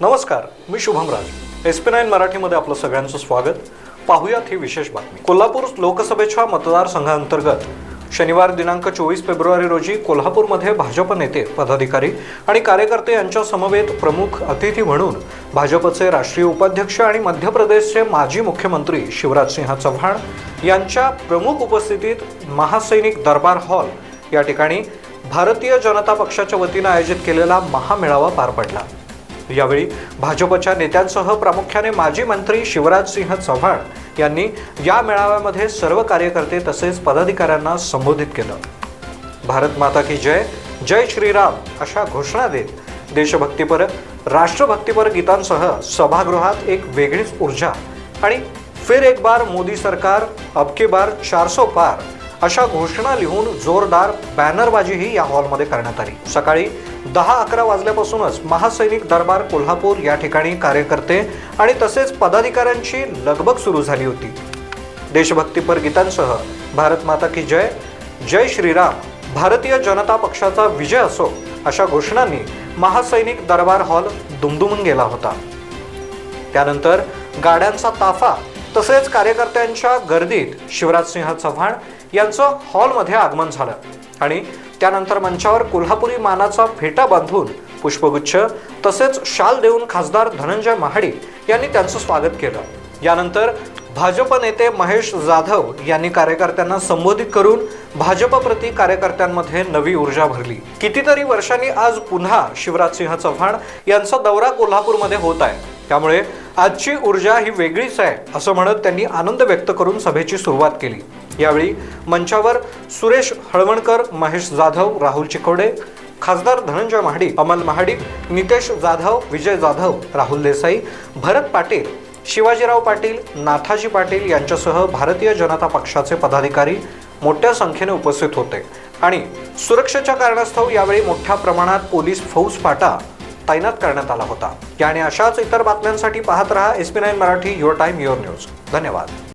नमस्कार मी Shubham Raj S P nine मराठीमध्ये आपलं सगळ्यांचं स्वागत. पाहुयात ही विशेष बातमी. कोल्हापूर लोकसभेच्या मतदारसंघाअंतर्गत शनिवार दिनांक चोवीस फेब्रुवारी रोजी कोल्हापूरमध्ये भाजप नेते पदाधिकारी आणि कार्यकर्ते यांच्या समवेत प्रमुख अतिथी म्हणून भाजपचे राष्ट्रीय उपाध्यक्ष आणि मध्य प्रदेशचे माजी मुख्यमंत्री शिवराजसिंह चव्हाण यांच्या प्रमुख उपस्थितीत महासैनिक दरबार हॉल या ठिकाणी भारतीय जनता पक्षाच्या वतीनं आयोजित केलेला महामेळावा पार पडला. यावेळी भाजपच्या नेत्यांसह प्रामुख्याने माजी मंत्री शिवराजसिंह चव्हाण यांनी या मेळाव्यामध्ये सर्व कार्यकर्ते तसेच पदाधिकाऱ्यांना संबोधित केलं. भारत माता की जय जय श्रीराम अशा घोषणा देत देशभक्तीपर राष्ट्रभक्तीपर गीतांसह सभागृहात एक वेगळीच ऊर्जा आणि फिर एक बार मोदी सरकार अबके बार चारसो पार अशा घोषणा लिहून जोरदार बॅनरबाजीही या हॉलमध्ये करण्यात आली. सकाळी दहा अकरा वाजल्यापासूनच महासैनिक दरबार कोल्हापूर या ठिकाणी कार्यकर्ते आणि तसेच पदाधिकाऱ्यांची लगबग सुरू झाली होती. देशभक्तीपर गीतांसह भारत माता की जय जय श्रीराम भारतीय जनता पक्षाचा विजय असो अशा घोषणांनी महासैनिक दरबार हॉल दुमदुमून गेला होता. त्यानंतर गाड्यांचा ताफा तसेच कार्यकर्त्यांच्या गर्दीत शिवराजसिंह चव्हाण यांचं हॉलमध्ये आगमन झालं. आणि त्यानंतर मंचावर कोल्हापुरी मानाचा फेटा बांधून पुष्पगुच्छ तसेच शाल देऊन खासदार धनंजय महाडिक यांनी त्यांचं स्वागत केलं. यानंतर भाजप नेते महेश जाधव यांनी कार्यकर्त्यांना संबोधित करून भाजपप्रती कार्यकर्त्यांमध्ये नवी ऊर्जा भरली. कितीतरी वर्षांनी आज पुन्हा शिवराजसिंह चव्हाण यांचा दौरा कोल्हापूरमध्ये होत आहे. त्यामुळे आजची ऊर्जा ही वेगळीच आहे असं म्हणत त्यांनी आनंद व्यक्त करून सभेची सुरुवात केली. यावेळी मंचावर सुरेश हळवणकर महेश जाधव राहुल चिकोडे खासदार धनंजय महाडिक अमल महाडिक नितेश जाधव विजय जाधव राहुल देसाई भरत पाटील शिवाजीराव पाटील नाथाजी पाटील यांच्यासह भारतीय जनता पक्षाचे पदाधिकारी मोठ्या संख्येने उपस्थित होते. आणि सुरक्षेच्या कारणास्तव यावेळी मोठ्या प्रमाणात पोलीस फौज फाटा तैनात करण्यात आला होता. या आणि अशाच इतर बातम्यांसाठी पाहत रहा S P nine Marathi your time your news. धन्यवाद.